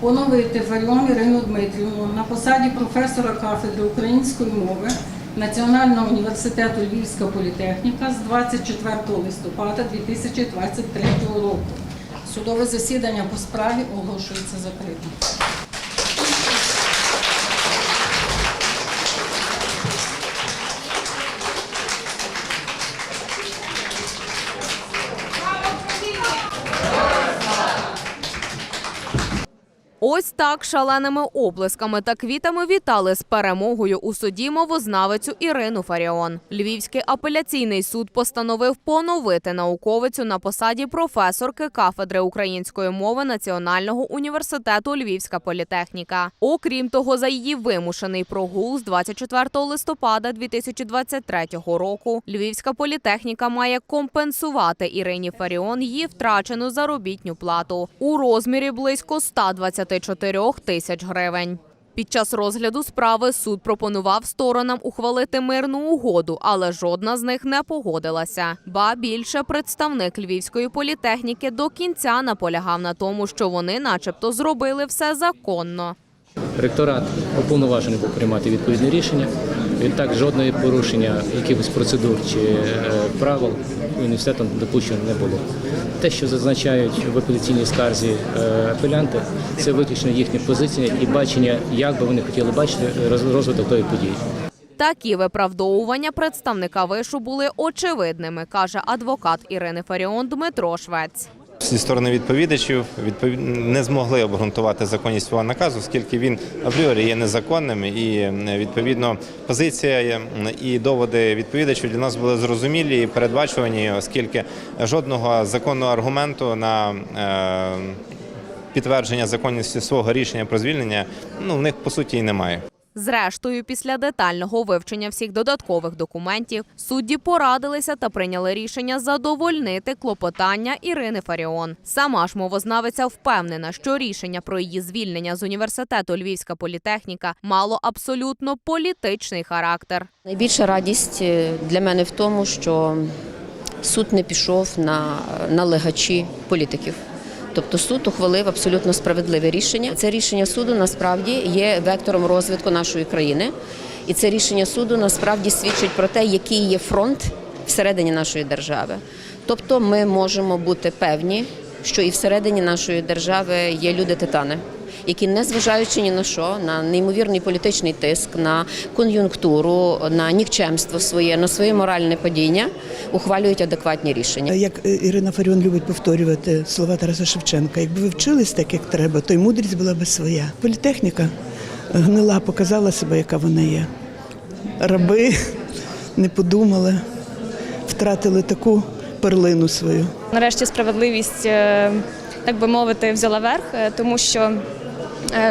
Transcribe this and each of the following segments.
поновити Фаріон Ірину Дмитрівну на посаді професора кафедри української мови Національного університету Львівська політехніка з 24 листопада 2023 року. Судове засідання по справі оголошується закритим. Ось так шаленими оплесками та квітами вітали з перемогою у суді мовознавицю Ірину Фаріон. Львівський апеляційний суд постановив поновити науковицю на посаді професорки кафедри української мови Національного університету Львівська політехніка. Окрім того, за її вимушений прогул з 24 листопада 2023 року Львівська політехніка має компенсувати Ірині Фаріон її втрачену заробітню плату у розмірі близько 124 тисяч гривень. Під час розгляду справи суд пропонував сторонам ухвалити мирну угоду, але жодна з них не погодилася. Ба більше представник львівської політехніки до кінця наполягав на тому, що вони, начебто, зробили все законно. Ректорат уповноважений був приймати відповідне рішення. Відтак жодного порушення якихось процедур чи е, правил університетом допущено не було. Те, що зазначають в апеляційній скарзі е, апелянти, це виключно їхня позиція і бачення, як би вони хотіли бачити розвиток тої події. Такі виправдовування представника вишу були очевидними, каже адвокат Ірини Фаріон Дмитро Швець. Зі сторони відповідачів відповід... не змогли обґрунтувати законність свого наказу, оскільки він апріорі є незаконним, і відповідно позиція і доводи відповідачів для нас були зрозумілі і передбачувані, оскільки жодного законного аргументу на е... підтвердження законності свого рішення про звільнення ну в них по суті і немає. Зрештою, після детального вивчення всіх додаткових документів, судді порадилися та прийняли рішення задовольнити клопотання Ірини Фаріон. Сама ж мовознавиця впевнена, що рішення про її звільнення з університету Львівська політехніка мало абсолютно політичний характер. Найбільша радість е, для мене в тому, що суд не пішов на налегачі політиків. Тобто суд ухвалив абсолютно справедливе рішення. Це рішення суду насправді є вектором розвитку нашої країни, і це рішення суду насправді свідчить про те, який є фронт всередині нашої держави. Тобто, ми можемо бути певні, що і всередині нашої держави є люди-титани, які, незважаючи ні на що, на неймовірний політичний тиск, на кон'юнктуру, на нікчемство своє, на своє моральне падіння, ухвалюють адекватні рішення. Як е, Ірина Фаріон любить повторювати слова Тараса Шевченка, якби ви вчились так, як треба, то й мудрість була би своя. Політехніка гнила, показала себе, яка вона є. Раби не подумали, втратили таку перлину свою. Нарешті справедливість, е, так би мовити, взяла верх, е, тому що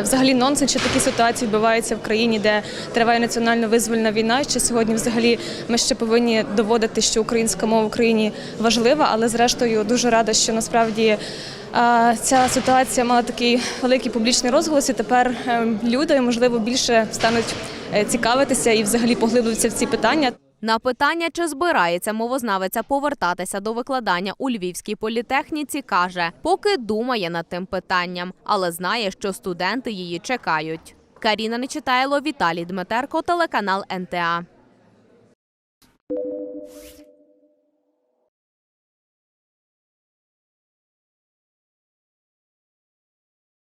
взагалі нонсенс, що такі ситуації відбуваються в країні, де триває національно визвольна війна. Що сьогодні взагалі ми ще повинні доводити, що українська мова в Україні важлива, але зрештою дуже рада, що насправді. е, Ця ситуація мала такий великий публічний розголос, і тепер е, люди, можливо, більше стануть е, цікавитися і взагалі поглиблюватися в ці питання. На питання, чи збирається мовознавиця повертатися до викладання у львівській політехніці, каже, поки думає над тим питанням, але знає, що студенти її чекають. Каріна Нечитайло, Віталій Дмитерко, телеканал НТА.